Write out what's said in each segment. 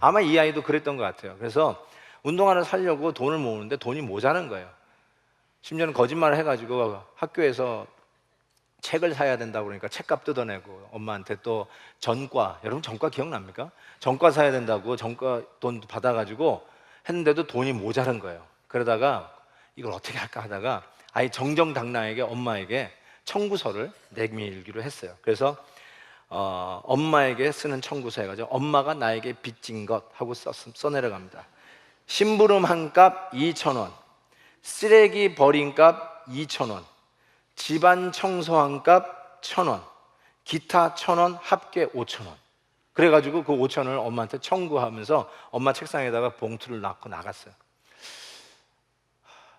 아마 이 아이도 그랬던 것 같아요. 그래서 운동화를 사려고 돈을 모으는데 돈이 모자란 거예요. 심지어는 거짓말을 해가지고 학교에서 책을 사야 된다고 그러니까 책값 뜯어내고 엄마한테 또 전과 여러분 전과 기억납니까? 전과 사야 된다고 전과 돈 받아가지고 했는데도 돈이 모자란 거예요. 그러다가 이걸 어떻게 할까 하다가 아예 정정당당하게 엄마에게 청구서를 내밀기로 했어요. 그래서 어, 엄마에게 쓰는 청구서 해가지고 엄마가 나에게 빚진 것 하고 써, 써내려갑니다. 심부름 한 값 2천 원, 쓰레기 버린 값 2천 원, 집안 청소한 값 1천 원, 기타 1천 원, 합계 5천 원. 그래가지고 그 5천 원을 엄마한테 청구하면서 엄마 책상에다가 봉투를 놔고 나갔어요.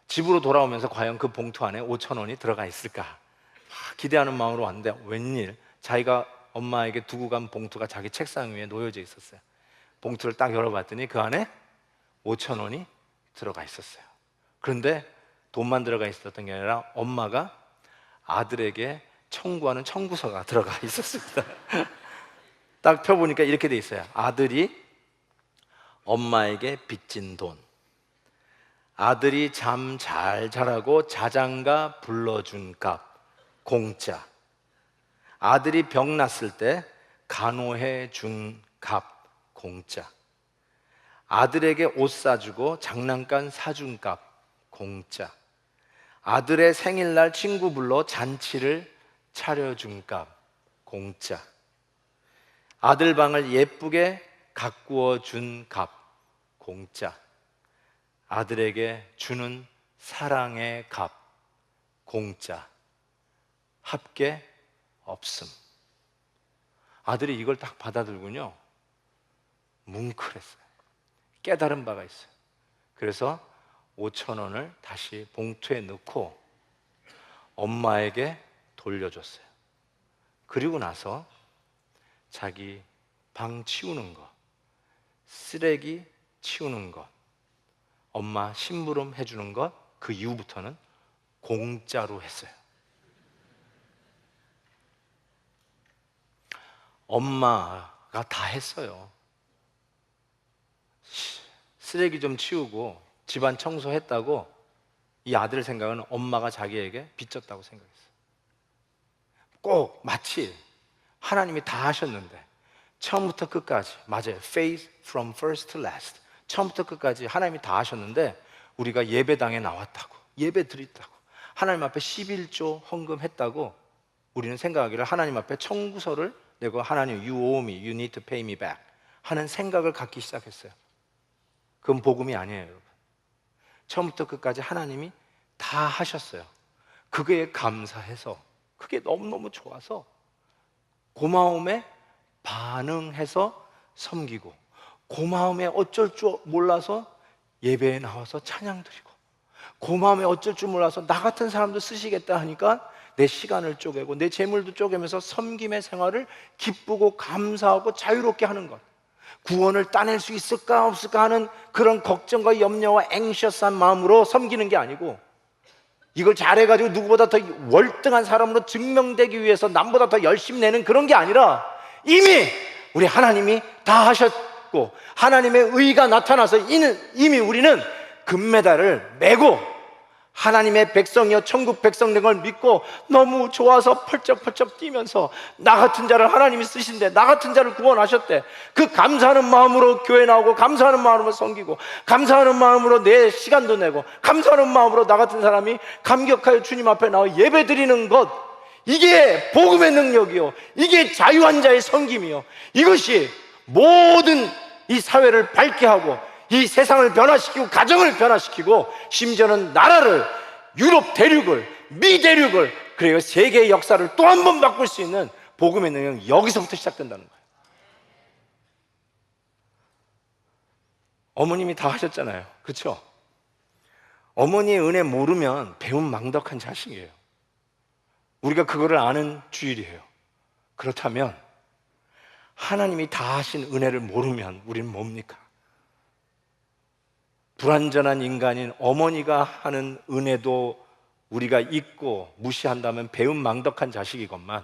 집으로 돌아오면서 과연 그 봉투 안에 5천 원이 들어가 있을까? 아, 기대하는 마음으로 왔는데 웬일 자기가 엄마에게 두고 간 봉투가 자기 책상 위에 놓여져 있었어요. 봉투를 딱 열어봤더니 그 안에 5천 원이 들어가 있었어요. 그런데 돈만 들어가 있었던 게 아니라 엄마가 아들에게 청구하는 청구서가 들어가 있었습니다. 딱 펴보니까 이렇게 돼 있어요. 아들이 엄마에게 빚진 돈. 아들이 잠 잘 자라고 자장가 불러준 값 공짜. 아들이 병 났을 때 간호해 준 값 공짜. 아들에게 옷 사주고 장난감 사준 값 공짜. 아들의 생일날 친구 불러 잔치를 차려준 값 공짜. 아들 방을 예쁘게 가꾸어 준 값 공짜. 아들에게 주는 사랑의 값 공짜. 합계 없음. 아들이 이걸 딱 받아들군요. 뭉클했어요. 깨달은 바가 있어요. 그래서 5천 원을 다시 봉투에 넣고 엄마에게 돌려줬어요. 그리고 나서 자기 방 치우는 거, 쓰레기 치우는 것, 엄마 심부름 해주는 것, 그 이후부터는 공짜로 했어요. 엄마가 다 했어요. 쓰레기 좀 치우고 집안 청소했다고 이 아들 생각은 엄마가 자기에게 빚졌다고 생각했어요. 꼭 마치 하나님이 다 하셨는데 처음부터 끝까지 맞아요. faith from first to last. 처음부터 끝까지 하나님이 다 하셨는데 우리가 예배당에 나왔다고 예배 드렸다고 하나님 앞에 11조 헌금했다고 우리는 생각하기를 하나님 앞에 청구서를 내고 하나님 you owe me, you need to pay me back 하는 생각을 갖기 시작했어요. 그건 복음이 아니에요, 여러분. 처음부터 끝까지 하나님이 다 하셨어요. 그게 감사해서 그게 너무너무 좋아서 고마움에 반응해서 섬기고 고마움에 어쩔 줄 몰라서 예배에 나와서 찬양 드리고 고마움에 어쩔 줄 몰라서 나 같은 사람도 쓰시겠다 하니까 내 시간을 쪼개고 내 재물도 쪼개면서 섬김의 생활을 기쁘고 감사하고 자유롭게 하는 것. 구원을 따낼 수 있을까 없을까 하는 그런 걱정과 염려와 앵셔스한 마음으로 섬기는 게 아니고 이걸 잘해가지고 누구보다 더 월등한 사람으로 증명되기 위해서 남보다 더 열심히 내는 그런 게 아니라 이미 우리 하나님이 다 하셨고 하나님의 의가 나타나서 이미 우리는 금메달을 메고 하나님의 백성이여 천국 백성 된 걸 믿고 너무 좋아서 펄쩍펄쩍 뛰면서 나 같은 자를 하나님이 쓰신대 나 같은 자를 구원하셨대. 그 감사하는 마음으로 교회 나오고 감사하는 마음으로 섬기고 감사하는 마음으로 내 시간도 내고 감사하는 마음으로 나 같은 사람이 감격하여 주님 앞에 나와 예배 드리는 것 이게 복음의 능력이요. 이게 자유한 자의 섬김이요. 이것이 모든 이 사회를 밝게 하고 이 세상을 변화시키고 가정을 변화시키고 심지어는 나라를 유럽 대륙을 미 대륙을 그리고 세계의 역사를 또 한 번 바꿀 수 있는 복음의 능력이 여기서부터 시작된다는 거예요. 어머님이 다 하셨잖아요. 그렇죠? 어머니의 은혜 모르면 배운 망덕한 자식이에요. 우리가 그거를 아는 주일이에요. 그렇다면 하나님이 다 하신 은혜를 모르면 우리는 뭡니까? 불완전한 인간인 어머니가 하는 은혜도 우리가 잊고 무시한다면 배운 망덕한 자식이건만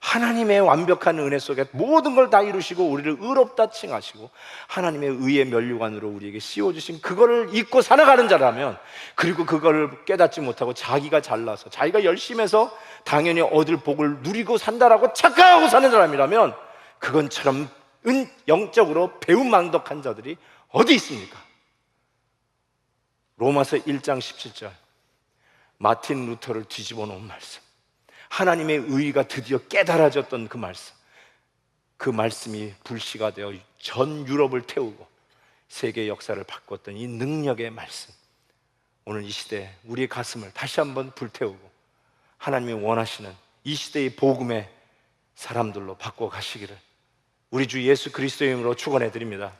하나님의 완벽한 은혜 속에 모든 걸 다 이루시고 우리를 의롭다 칭하시고 하나님의 의의 면류관으로 우리에게 씌워주신 그거를 잊고 살아가는 자라면 그리고 그거를 깨닫지 못하고 자기가 잘나서 자기가 열심히 해서 당연히 얻을 복을 누리고 산다라고 착각하고 사는 사람이라면 그건처럼 은 영적으로 배은망덕한 자들이 어디 있습니까? 로마서 1장 17절. 마틴 루터를 뒤집어 놓은 말씀. 하나님의 의가 드디어 깨달아졌던 그 말씀. 그 말씀이 불씨가 되어 전 유럽을 태우고 세계 역사를 바꿨던 이 능력의 말씀. 오늘 이 시대에 우리의 가슴을 다시 한번 불태우고 하나님이 원하시는 이 시대의 복음의 사람들로 바꿔 가시기를 우리 주 예수 그리스도의 이름으로 축원해 드립니다.